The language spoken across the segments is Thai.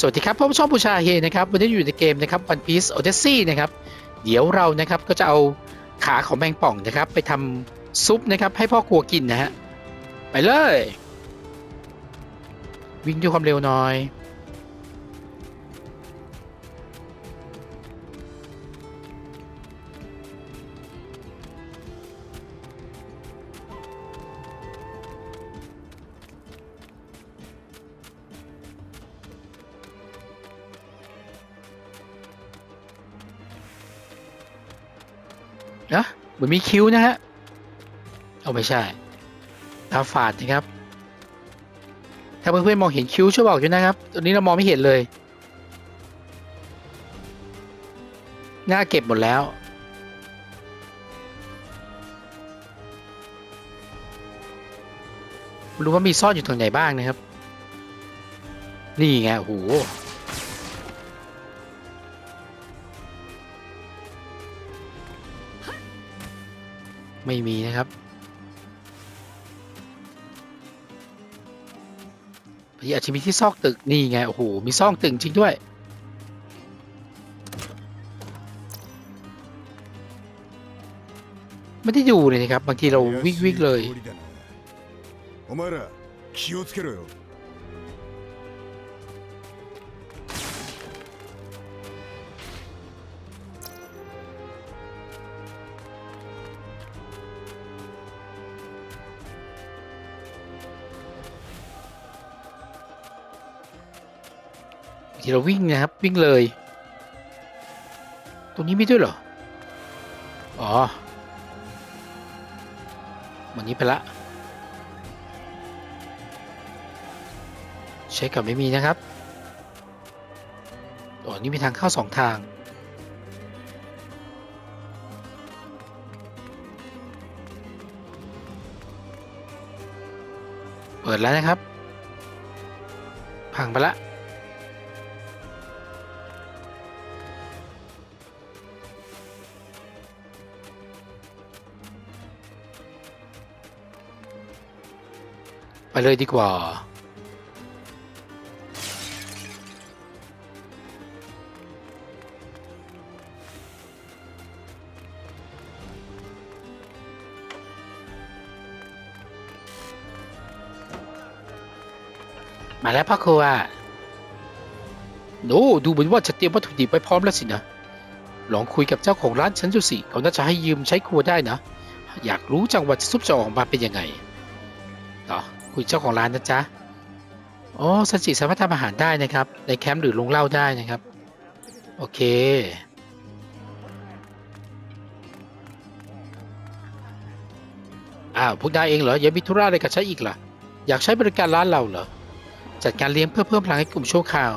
สวัสดีครับผมช่องผู้ชาเฮนะครับวันนี้อยู่ในเกมนะครับ One Piece Odyssey นะครับเดี๋ยวเรานะครับก็จะเอาขาของแมงป่องนะครับ ไปทำซุปนะครับให้พ่อครัวกินนะฮะไปเลย วิ่งด้วยความเร็วหน่อย เหมือนมีคิ้วนะฮะ เอาไม่ใช่ ตาฝาดนะครับ ถ้าเพื่อนๆมองเห็นคิ้วช่วยบอกด้วยนะครับ ตอนนี้เรามองไม่เห็นเลย หน้าเก็บหมดแล้วไม่รู้ว่ามีซ่อนอยู่ตรงไหนบ้างนะครับ นี่ไงโอ้โห ไม่มีนะครับพี่อาจจะมีที่ซอกตึกนี่ไง โอ้โห มีซอกตึกจริงด้วย ไม่ได้ดูเลยนะครับ บางทีเราวิ่งวิ่งเลย お前ら気をつけろよ ทีเราวิ่งนะครับ วิ่งเลยตรงนี้ไม่ด้วยเหรอ อ๋อวันนี้ไปละเช็คกับไม่มีนะครับอ๋อนี่มีทางเข้าสองทางเปิดแล้วนะครับ พังไปละ ไปเลยดีกว่า มาแล้วพ่อครัวโอ้ดูเหมือนว่าจะเตรียมวัตถุดิบไปพร้อมแล้วสินะ ลองคุยกับเจ้าของร้านฉันดูสิ เขาน่าจะให้ยืมใช้ครัวได้นะ อยากรู้จังว่าซุปจะออกมาเป็นยังไง คุยเจ้าของร้านนะจ๊ะอ๋อสันจิสามารถทำอาหารได้นะครับ ในแคมป์หรือโรงเหล้าได้นะครับ โอเค อ้าวพวกนายเองเหรอยังมีธุระอะไรกับฉันอีกล่ะ อยากใช้บริการร้านเราเหรอ จัดการเลี้ยงเพื่อเพิ่มพลังให้กลุ่มชั่วคราว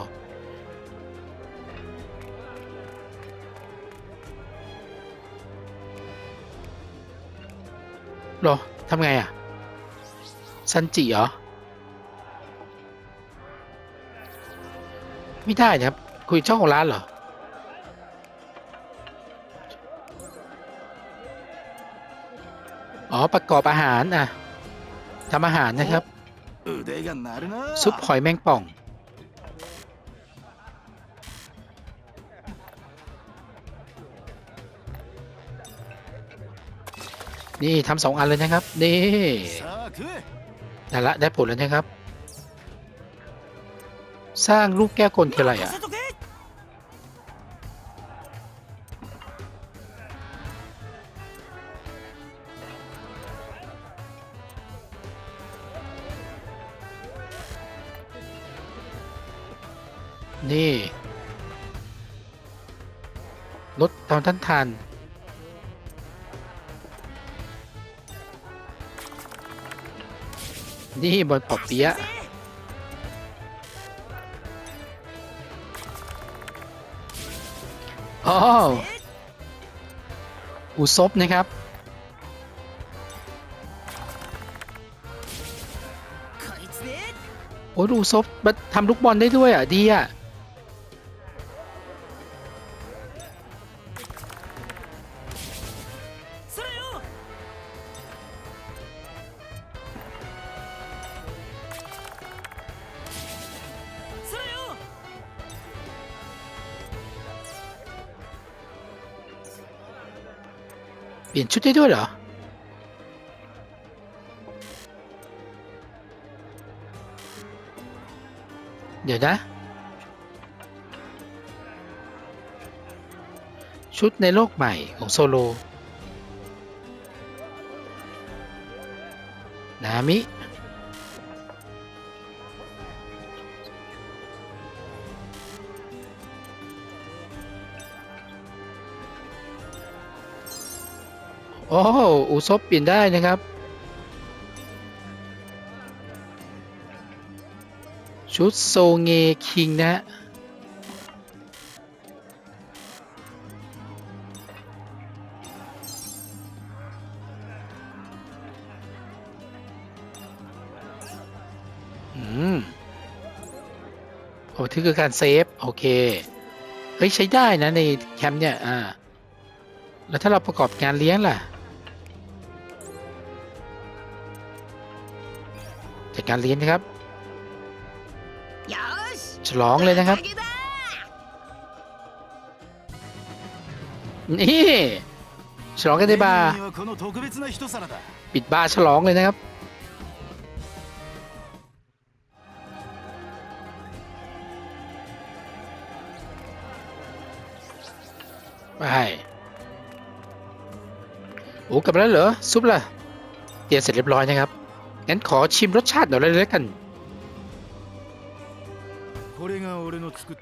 หรอทำไงอะ ซันจิเหรอ ไม่ได้นะครับ คุยช่องของร้านเหรอ อ๋อ ประกอบอาหารอะทำอาหารนะครับ ซุปหอยแมงป่อง นี่ทำสองอันเลยนะครับ นี่ ได้ละได้ผลแล้วนะครับ สร้างลูกแก้วกลคืออะไรอะนี่ลดความต้านทาน นี่บนปอบเปี้ยะโอ้อุซบนะครับ โอ้ดูซบมาทำลูกบอลได้ด้วยอะ ดีอะ เปลี่ยนชุดได้ด้วยเห โอ้อุซบเปลี่ยนได้นะครับ ชุดโซเงคิงนะฮะอืมโอ้ที่คือการเซฟ โอเค เฮ้ย ใช้ได้นะในแคมป์เนี่ย อ่า แล้วถ้าเราประกอบงานเลี้ยงล่ะ การเรียนนะครับ ฉลองเลยนะครับ นี่ ฉลองกันในบาร์ปิดบาร์ฉลองเลยนะครับ ไปโอ้กลับแล้วเหรอ ซุปล่ะเตรียมเสร็จเรียบร้อยนะครับ งั้นขอชิมรสชาติหน่อยเลยแล้กัน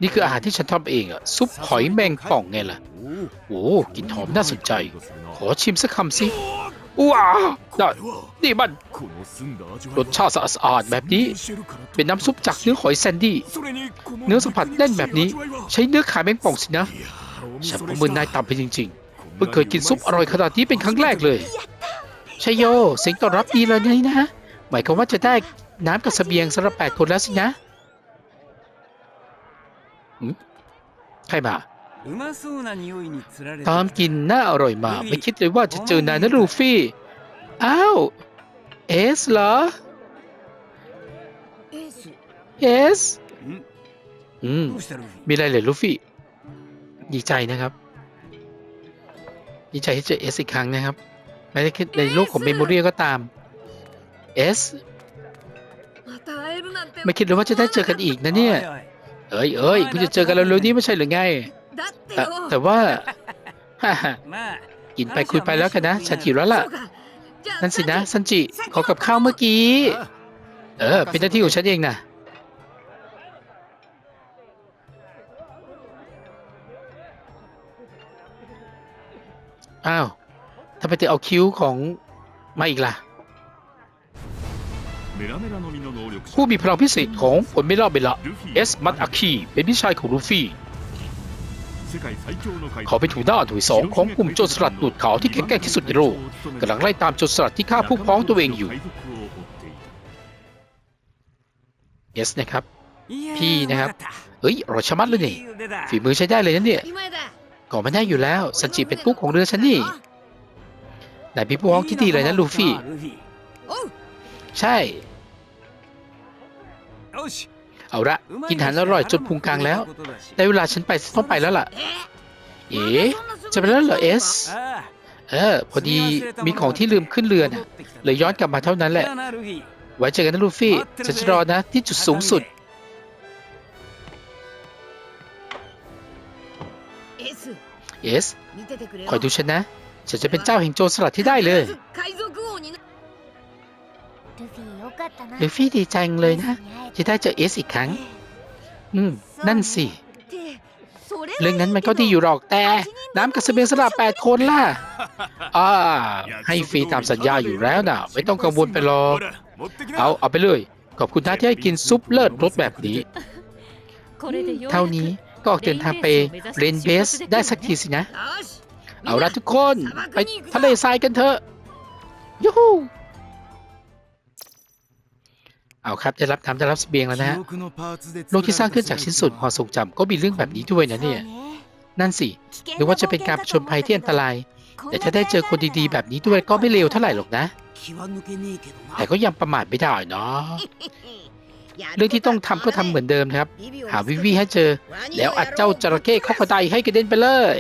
นี่คืออาหารที่ฉันทำเองอะซุปหอยแมงป่องไงล่ะ โอ้กินหอมน่าสนใจ ขอชิมสักคำสิว้าวนี่มันรสชาติสะอาดแบบนี้ เป็นน้ำซุปจากเนื้อหอยแซนดี้ เนื้อสัมผัสแน่นแบบนี้ ใช้เนื้อขาแมงป่องสินะฉันประเมินนายต่ำไปจริงๆเพิ่งเคยกินซุปอร่อยขนาดนี้เป็นครั้งแรกเลยชัยโยเสียงต้อนรับดีเลยนะ หมายความว่าจะได้น้ำกับสเสบียงสำหรับแปดคนแล้วสินะใครมาตามกินน่าอร่อยมากไม่คิดเลยว่าจะเจอนายนะลูฟี่ อ้าว เอสเหรอ เอส อืม มีอะไรเหรอลูฟี่ ดีใจนะครับ ดีใจที่เจอเอสอีกครั้งนะครับแม้ในโลกของเมมโมเรียก็ตาม เอส ไม่คิดเลยว่าจะได้เจอกันอีกนะเนี่ย เอ้ยเอ้ยคุณจะเจอกันแล้วเร็วนี้ไม่ใช่หรือไง แต่แต่ว่า กินไปคุยไปแล้วกันนะ ฉันหิวแล้วล่ะ นั่นสินะซันจิ ขอกับข้าวเมื่อกี้ เออ เป็นหน้าที่ของฉันเองนะอ้าวทำไมถึงเอาคิ้วของมาอีกล่ะ ผู้มีพลังพิเศษของผลไม่ล่าเบล่าเอสมัตอาคีเป็นพี่ชายของลูฟี่เขาเป็นหัวหน้าถุยสองของกลุ่มโจรสลัดดูดขาวที่แข็งแกร่งที่สุดในโลกกำลังไล่ตามโจรสลัดที่ฆ่าผู้พ้องตัวเองอยู่เอสนะครับ พี่นะครับเฮ้ยรอชะมัดเลยนี่ฝีมือใช้ได้เลยนะเนี่ยก่อนมัได้อยู่แล้วสันจิเป็นกุ๊กของเรือฉันนี่นายพี่ผู้พ้องที่ดีเลยนะลูฟี่ ใช่ เอาละกินอาหารอร่อยจนพุงกลางแล้วได้เวลาฉันไปต้องไปแล้วล่ะ เอ๋จะไปแล้วเหรอเอสเออ พอดีมีของที่ลืมขึ้นเรือนะเลยย้อนกลับมาเท่านั้นแหละ ไว้เจอกันนะลูฟี่ฉันจะรอนะที่จุดสูงสุด เอสคอยดูฉันนะ ฉันจะเป็นเจ้าแห่งโจรสลัดที่ได้เลย ลูฟี่ดีใจเลยนะ ที่ได้เจอเอสอีกครั้ง อืม นั่นสิ เรื่องนั้นมันก็ดีอยู่หรอกแต่ น้ำกระสเสบียงสลับแปดคนล่ะอ่าให้ฟรีตามสัญญาอยู่แล้วนะไม่ต้องกังวลไปหรอกเอาเอาไปเลย ขอบคุณท่าที่ให้กินซุปเลิศรสแบบนี้ เท่านี้ก็ออกเดินทางไปเรนเบสได้สักทีสินะ เอาละทุกคน ไปทะเลทรายกันเถอะยูฮู เอาครับได้รับน้ำได้รับเสบียงแล้วนะฮะโลกที่สร้างขึ้นจากชิ้นส่วนพอทรงจำก็มีเรื่องแบบนี้ด้วยนะเนี่ยนั่นสิหรือว่าจะเป็นการประชนภัยที่อันตราย แต่ถ้าได้เจอคนดีๆ แบบนี้ด้วยก็ไม่เลวเท่าไหร่หรอกนะ แต่ก็ยังประมาทไม่ได้เนาะเรื่องที่ต้องทำก็ทำเหมือนเดิมครับ หาวิวีให้เจอ แล้วอัดเจ้าจระเข้เข้ากระไดให้กระเด็นไปเลย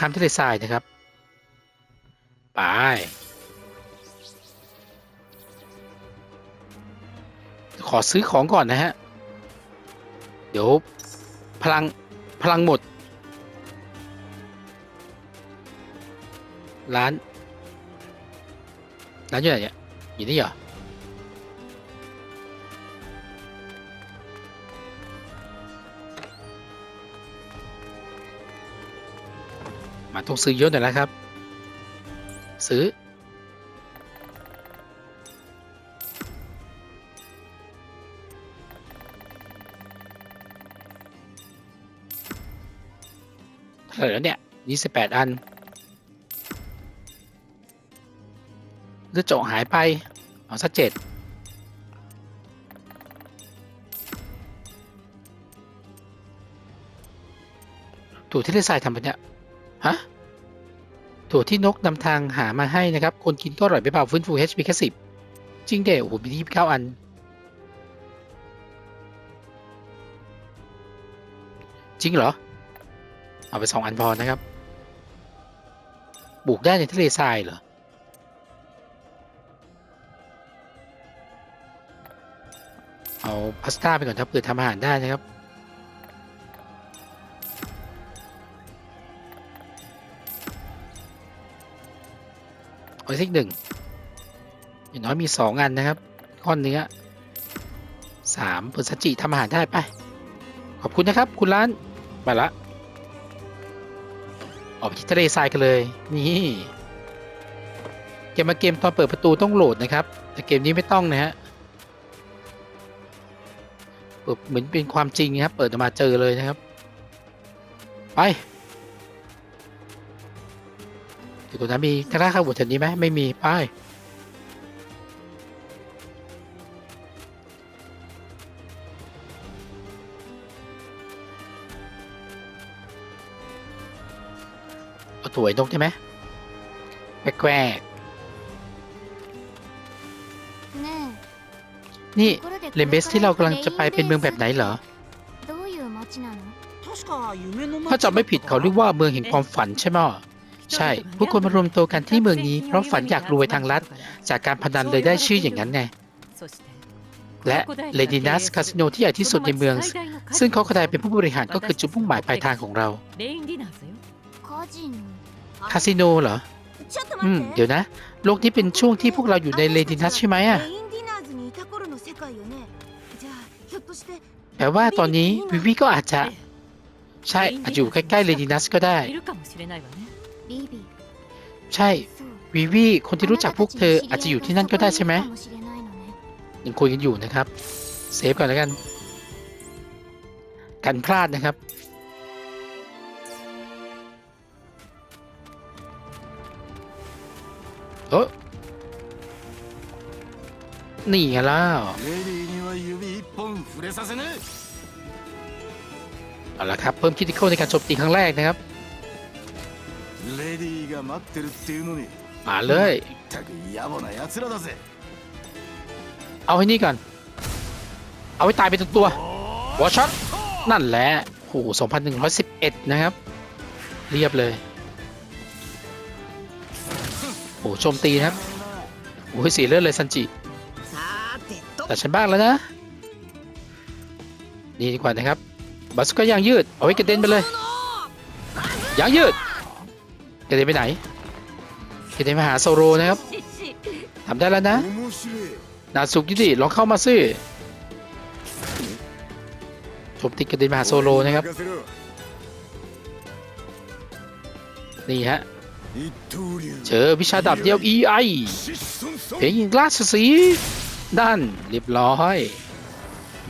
ข้ามทะเลทรายนะครับ ไปขอซื้อของก่อนนะฮะ เดี๋ยว พลัง พลังหมด ร้าน ร้านอยู่ไหนเนี่ยอยู่นี่เหรอ ต้องซื้อเยอะหน่อยแล้วครับ ซื้อ เท่าไหร่แล้วเนี่ยยี่สิบแปดอันเลือดเจาะหายไป เอาสักเจ็ดถูกที่ได้ทรายทำปะเนี่ยฮะ ถั่วที่นกนำทางหามาให้นะครับ คนกินก็อร่อยไม่เบาฟื้นฟู HP แค่สิบจริงเด้โอ้โหมียี่เก้าอัน จริงเหรอ เอาไปสองอันพอนะครับปลูกได้ในทะเลทรายเหรอเอาพาสต้าไปก่อนครับเผื่อทำอาหารได้นะครับ เอาเลขหนึ่งอย่างน้อยมีสองอันนะครับก้อนเนื้อสามเปิดสจิทำอาหารได้ไป ขอบคุณนะครับ คุณร้านไปละ ออกไปที่ทะเลทรายกันเลย นี่เกมมาเกมตอนเปิดประตูต้องโหลดนะครับ แต่เกมนี้ไม่ต้องนะฮะเปิดเหมือนเป็นความจริงนะครับ เปิดออกมาเจอเลยนะครับ ไป ดูนะมีทางด้านข้างบนแถวนี้ไหมไม่มีป้ายเอาถวยนกใช่ไหมแกล้งนี่เลมเบสที่เรากำลังจะไปเป็นเมืองแบบไหนเหรอถ้าจำไม่ผิดเขาเรียกว่าเมืองแห่งความฝันใช่ไหม ใช่ ผู้คนมารวมตัวกันที่เมืองนี้ เพราะฝันอยากรวยทางลัด จากการพนันเลยได้ชื่ออย่างนั้นไงและเลดินัสคาสิโนที่ใหญ่ที่สุดในเมือง ซึ่งเขากระจายเป็นผู้บริหารก็คือจุดมุ่งหมายปลายทางของเรา คาสิโนเหรอ อืม เดี๋ยวนะ โลกนี้เป็นช่วงที่พวกเราอยู่ในเลดินัสใช่ไหมอะแปลว่าตอนนี้วิวีก็อาจจะ ใช่อาจอยู่ใกล้ๆเลดินัสก็ได้ ใช่ วีวีคนที่รู้จักพวกเธออาจจะอยู่ที่นั่นก็ได้ใช่ไหมยังคุยกันอยู่นะครับ เซฟก่อนแล้วกัน กันพลาดนะครับ เออหนีแล้วเอาละครับ เพิ่มคิดติคอลในการโจมตีครั้งแรกนะครับ レディーが待ってるっていうのに มาเลย ったく野暮な奴らだぜ เอาให้นี่ก่อน เอาให้ตายไปทั้งตัววอช็อตนั่นแหละโอ้โห2111 นะครับ เรียบเลย โอ้โหโจมตีนะครับ โอ้ยเสียเลือดเลยซันจิ さーてと แต่ฉันบ้างแล้วนะ นี่ดีกว่านะครับ บัสก็ยางยืด เอาไว้กระเด็นไปเลย ยางยืด เอเดนไปไหนเอเดนมาหาโซโรนะครับทำได้แล้วนะ นาสุกิจิลองเข้ามาซิจบติดกระเด็นมาหาโซโลนะครับ นี่ฮะ เจอวิชาดับเดียว EI เพลงยิงราชสีด้านเรียบร้อย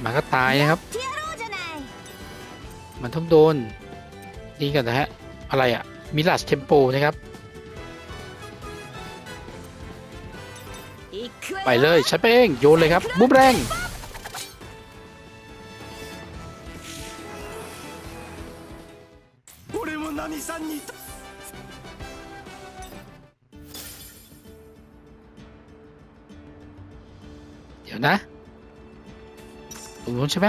มันก็ตายนะครับ มันต้องโดน นี่กันนะฮะ อะไรอะ มิลัสเทมโปนะครับ ไปเลยใช้ไปเองโยนเลยครับบุ๊มแรง เดี๋ยวนะตรงนู้นใช่ไหม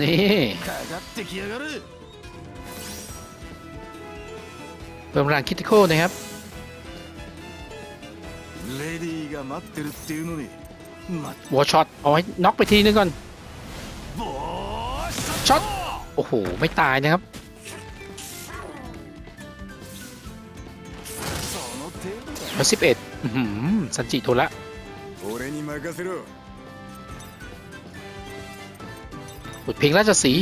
นี่เพิ่มพลังคิติโคนะครับหัวช็อตเอาไว้น็อกไปทีนึงก่อนช็อตโอ้โห ไม่ตายนะครับร้อยสิบเอ็ดสันจิโทระ ปิดเพลงราชสี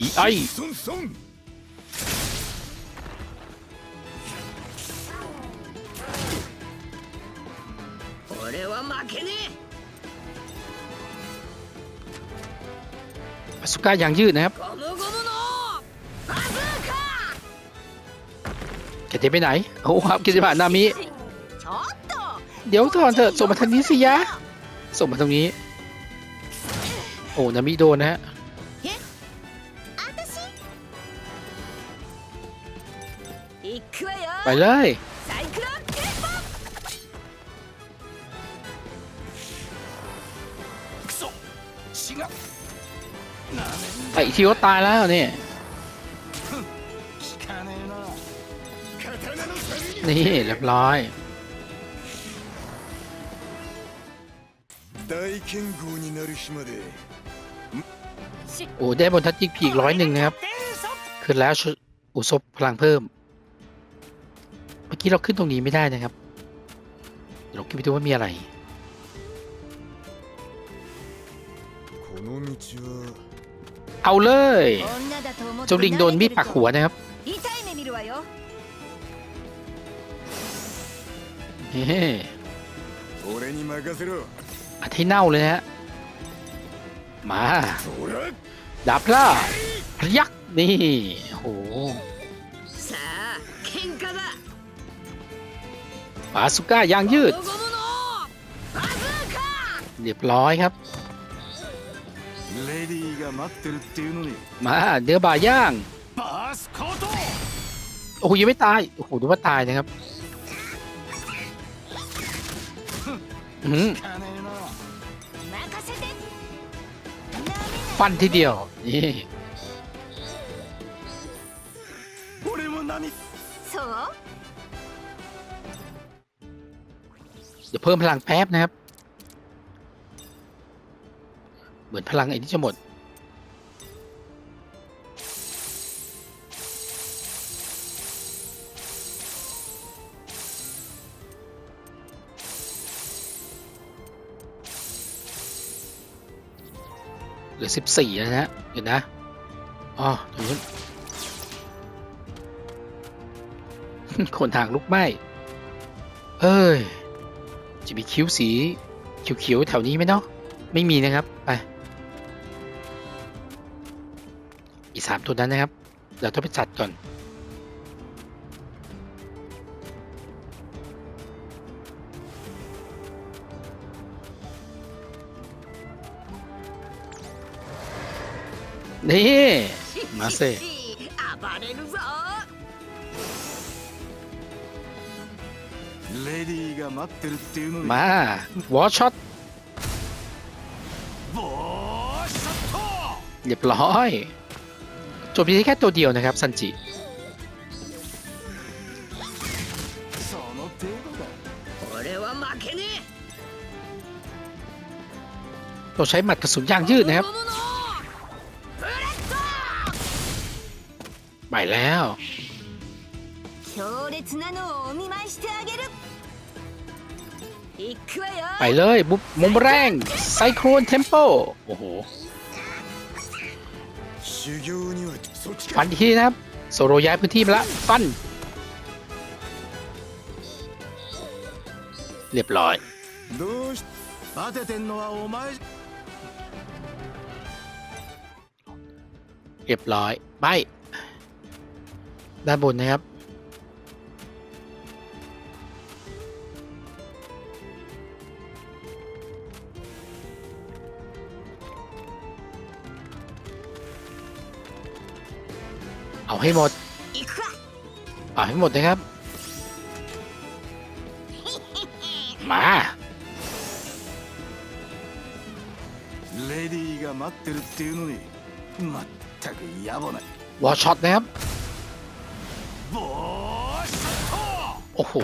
อีไอสุก้าอย่างยืดนะครับเกจะไปไหน โอ้ครับกิจบานนามิ เดี๋ยวถอนเถอะส่งมาทางนี้สิยะ ส่งมาตรงนี้ โอ้ นามิโดนนะฮะ 私行くわよ ไปเลย サイクロンテンポクソ血がなめん แต่อีกทีก็ตายแล้วเนี่ย 効かねえな刀の旅に นี่เรียบร้อย 大剣豪になる日まで โอ้ได้บนทัดจิ้งผีอีกร้อยหนึ่งนะครับ ขึ้นแล้วอุศบพลังเพิ่ม เมื่อกี้เราขึ้นตรงนี้ไม่ได้นะครับเราคิดไปดูว่ามีอะไรเอาเลยเจ้าลิงโดนมีดปักหัวนะครับเฮ้อาที่เน่าเลยนะฮะ มาดาบล่าพยักนี่โหบาสุก้ายางยืด เรียบร้อยครับ มาเดือบาย่างโอ้โหยังไม่ตาย โอ้โหดูว่าตายนะครับอืม ฟันทีเดียวนี่เดี๋ยวเพิ่มพลังแป๊บนะครับ เหมือนพลังไอ้นี่จะหมด เหลือสิบสี่นะฮะเห็นนะอ๋อตรงนู้นคนทางลุกไหม้เอ้ย จะมีคิ้วสีเขียวๆแถวนี้ไหมเนาะไม่มีนะครับ ไป อีกสามตัวนั้นนะครับ เราต้องไปจัดก่อน นี่ มาสิมาวอชช็อตเรียบร้อยจบที่แค่ตัวเดียวนะครับซันจิตัวใช้หมัดกระสุนยางยืดนะครับ แล้วไปเลยบุบมุมแรงไซโครนเทมโปโอ้โหฟันที่นะครับ โซโรย้ายพื้นที่ไปละฟัน เรียบร้อยเรียบร้อย ไป ด้านบนนะครับ เอาให้หมด 行くか เอาให้หมดนะครับ มา レディーが 待ってるっていうのにまったく野暮な วอลช็อตนะครับ ボーシャ โอ้โห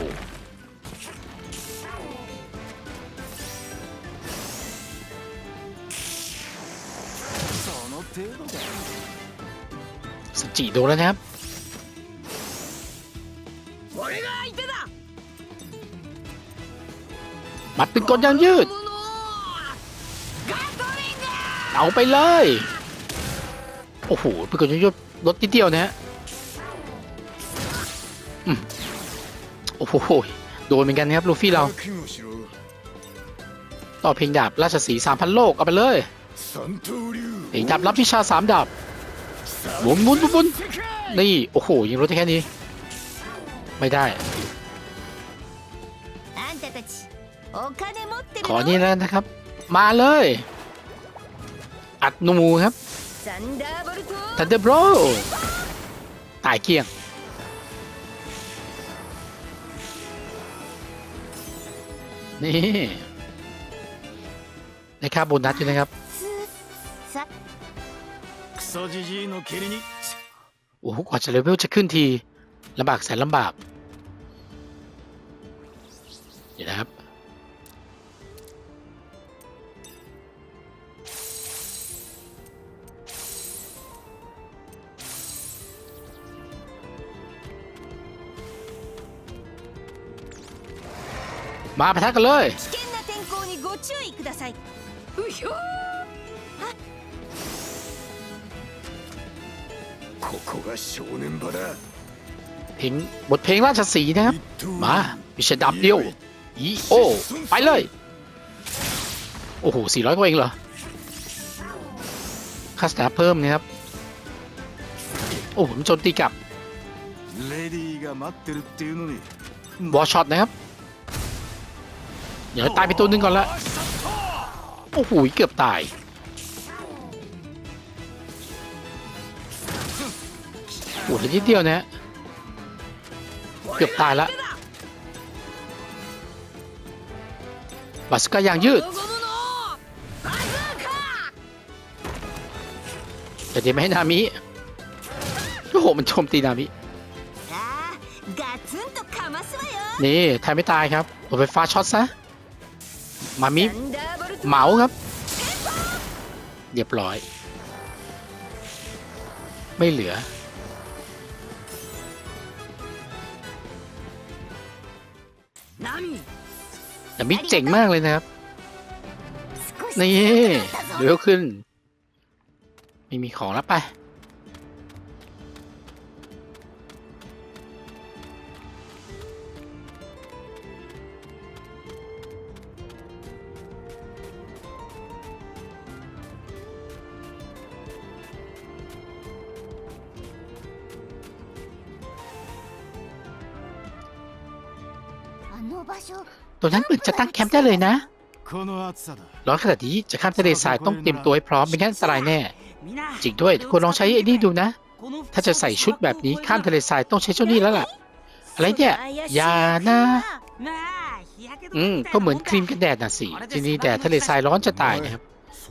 สจิโดนแล้วนะครับ มัดเป็กดยางยืด เอาไปเลย โอ้โหเป็นกดยางยืดลดทีเดียวนะฮะ โอ้โหโดนเหมือนกันครับลูฟี่เราต่อเพียงดาบราชสีสามพันโลกเอาไปเลยเพลงดาบรับวิชาสามดาบวมุนหมุนหมุนนี่โอ้โหยิงรถแค่นี้ ไม่ได้ ขอนี่แล้วนะครับ มาเลย อัดนูมูครับทันเดอร์โบตายเกี้ยง นี่ในค่าโบนัสด้วยนะครับโอ้โหกว่าจะเลเวลจะขึ้นทีลำบากแสนลำบาก เดี๋ยวนะครับ มาพะทะกันเลยเพลงบทเพลงราชสีนะครับ มาวิเชดับเดียวอีโอไปเลย โอ้โหสี่ร้อยกว่าเองเหรอค่าสตาเพิ่มนะครับ โอ้ผมโจมตีกลับวอชช็อตนะครับ เดี๋ยวตายไปตัวนึงก่อนละโอ้โหเกือบตาย โอ้หนิดเดียวนะเกือบตายละบาสก้ายางยืดแต่เดี๋ยไหมนามิโอ้โหมันชมตีนามินี่แทยไม่ตายครับโดนไปฟาช็อตซะ มามิเมาครับ เรียบร้อย ไม่เหลือ แต่มิเจ๋งมากเลยนะครับ นี่เร็วขึ้น ไม่มีของแล้วไป ตัวนั้นปืนจะตั้งแคมป์ได้เลยนะ ร้อนขนาดนี้จะข้ามทะเลทรายต้องเตรียมตัวให้พร้อมไม่งั้นอันตรายแน่ จริงด้วยควรลองใช้ไอ้นี่ดูนะ ถ้าจะใส่ชุดแบบนี้ข้ามทะเลทรายต้องใช้เจ้านี่แล้วล่ะ อะไรเนี่ยยานะอืมก็เหมือนครีมกันแดดนะสิทีนี้แดดทะเลทรายร้อนจะตายนะครับ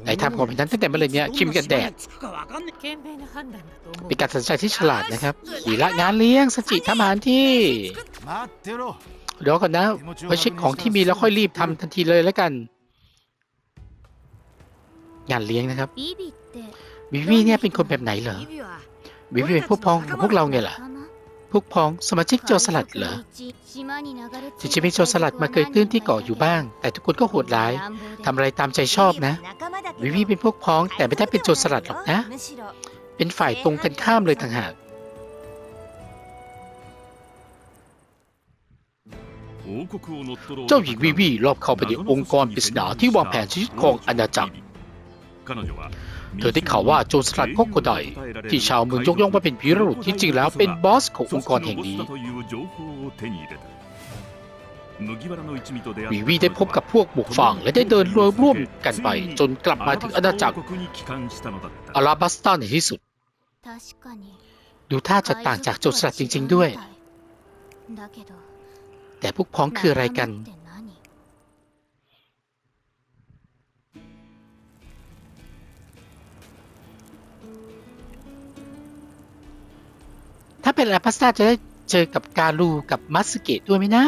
ไหนทำของพี่นั้นตั้งแต่เมื่อไรเนี่ยครีมกันแดดเป็นการตัดสินใจที่ฉลาดนะครับดีละงานเลี้ยงสจิทำหารที่ เดี๋ยวก่อนนะไปเช็คของที่มีแล้วค่อยรีบทำทันทีเลยแล้วกัน งานเลี้ยงนะครับวิวี่เนี่ยเป็นคนแบบไหนเหรอวิวี่เป็นพวกพ้องของพวกเราไงล่ะพวกพ้องสมาชิกโจรสลัดเหรอถึงจะเป็นโจรสลัดมาเกยตื้นที่เกาะอยู่บ้าง แต่ทุกคนก็โหดร้ายทำอะไรตามใจชอบนะ วิวี่เป็นพวกพ้องแต่ไม่ได้เป็นโจรสลัดหรอกนะ เป็นฝ่ายตรงกันข้ามเลยต่างหาก เจ้าหญิงวีวีลอบเข้าไปในองค์กรปริศนาที่วางแผนชีวิตของอาณาจักร เธอได้ข่าวว่าโจรสลัดพวกคนใดที่ชาวเมืองยกย่องว่าเป็นพีรุธที่จริงแล้วเป็นบอสขององค์กรแห่งนี้วีวีได้พบกับพวกบุกฝังและได้เดินรวมร่วมกันไปจนกลับมาถึงอาณาจักรอาราบัสตาในที่สุด ดูท่าจะต่างจากโจรสลัดจริง ๆ ด้วย แต่พวกพ้องคืออะไรกัน ถ้าเป็นแอปพาสตาจะได้เจอกับกาลูกับมัสเกตด้วยไหมนะ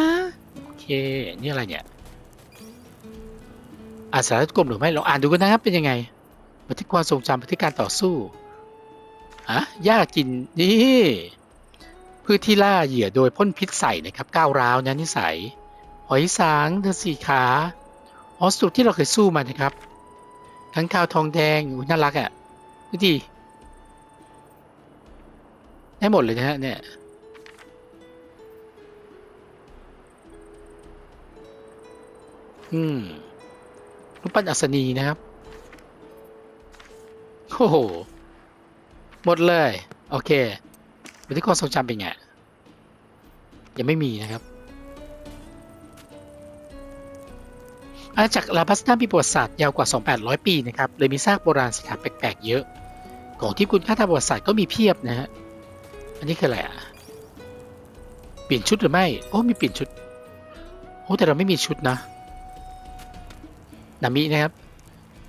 โอเค นี่อะไรเนี่ย อาสารัฐกรมหรือไม่ลองอ่านดูกันนะครับ เป็นยังไงบันทึกความทรงจำบันทึกการต่อสู้อะยากินนี่ พืชที่ล่าเหยื่อโดยพ่นพิษใส่นะครับก้าวร้าวนะนิสัย หอยสางเธอสี่ขาออสตุที่เราเคยสู้มานะครับขังข่าวทองแดงอุ๊ยน่ารักอะ่ะดูดิได้หมดเลยนะฮะเนี่ยอืมรูปปั้นอัศนีนะครับโอ้โห หมดเลย โอเค บันทึกความทรงจำเป็นไง ยังไม่มีนะครับอาณาจักรลาพัสตามีประวัติศาสตร์ยาวกว่า 2,800 ปีนะครับเลยมีซากโบราณสถานแปลกๆเยอะ ของที่คุณค่าทางประวัติศาสตร์ก็มีเพียบนะฮะ อันนี้คืออะไรอะ เปลี่ยนชุดหรือไม่ โอ้ มีเปลี่ยนชุด โอ้แต่เราไม่มีชุดนะนามินะครับ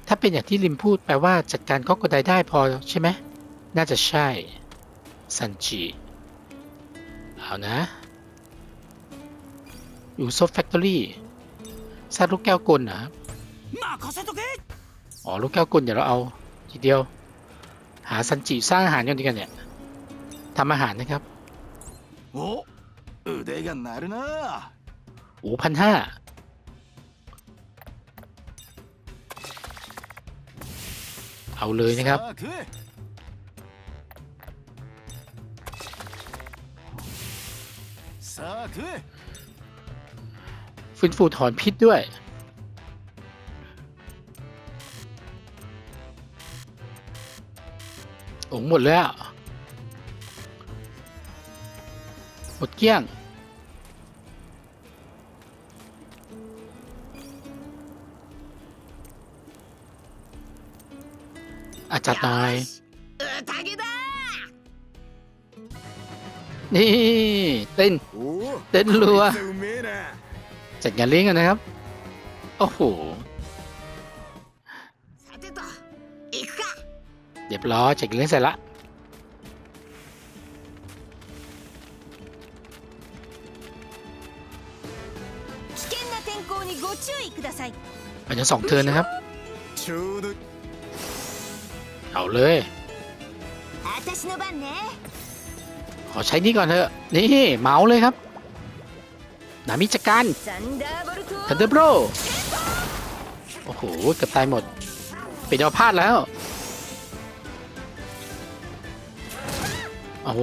ถ้าเป็นอย่างที่ลิมพูดแปลว่าจัดการข้อกดไดได้พอใช่ไหม น่าจะใช่ ซันจิเอานะอยู่โซอฟแฟคทอรี่สร้างลูกแก้วกลนะครับอ๋อลูกแก้วกลเดี๋ยวเราเอาทีเดียว หาซันจิสร้างอาหารกันดีกันเนี่ยทำอาหารนะครับโอ้เด็กันนารุนะโอ้พันห้าเอาเลยนะครับ ฟื้นฟูถอนพิษด้วย โองหมดแล้ว หมดเกลี้ยง อาจารย์นายนี่ เต้น เต้นรัวจัดงานเลี้ยงกันนะครับ โอ้โหเรียบรอยจัดงานเลี้ยงเสร็จละอาจจะสองเทินนะครับ เอาเลยขอใช้นี่ก่อนเถอะ นี่เมาส์เลยครับ นามิจการทันเดอร์โบรโอ้โหเกือบตายหมดปิดเอาพลาดแล้ว โอ้โห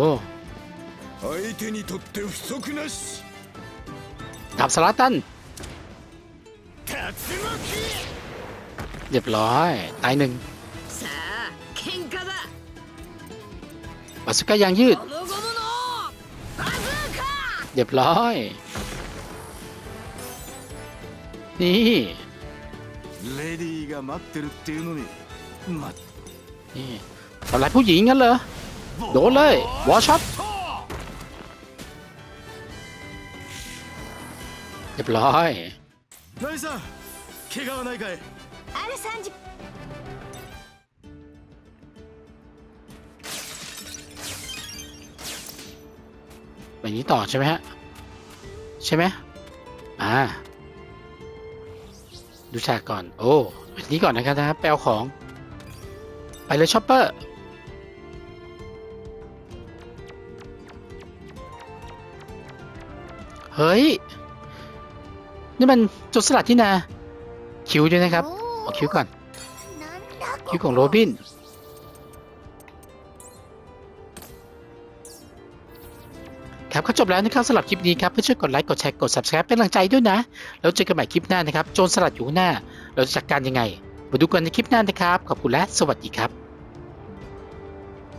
ดับสลาตันเรียบร้อย ตายหนึ่งบาสุก้ายางยืด เรียบร้อย นี่ เลดี้ก็มักติรุติวนี่มันี่ทำไรผู้หญิงงั้นเหรอ โดนเลยวอช็อตเรียบร้อยนายซางเคกาไม่ไกอาร์ซันจิแบบนี้ต่อใช่ไหมฮะ ใช่ไหมอ่า ดูฉากก่อน โอ้อันนี้ก่อนนะครับนะครับแปลของ ไปเลยชอปเปอร์เฮ้ย นี่มันจุดสลัดที่นา คิวด้วยนะครับเอาคิวก่อน คิวของโรบิน ก็จบแล้วนะครับสำหรับคลิปนี้ครับเพื่อช่วยกดไลค์กดแชร์กด subscribe เป็นกำลังใจด้วยนะ แล้วเจอกันใหม่คลิปหน้านะครับโจรสลัดอยู่หน้า เราจะจัดการยังไง มาดูกันในคลิปหน้านะครับ ขอบคุณและสวัสดีครับ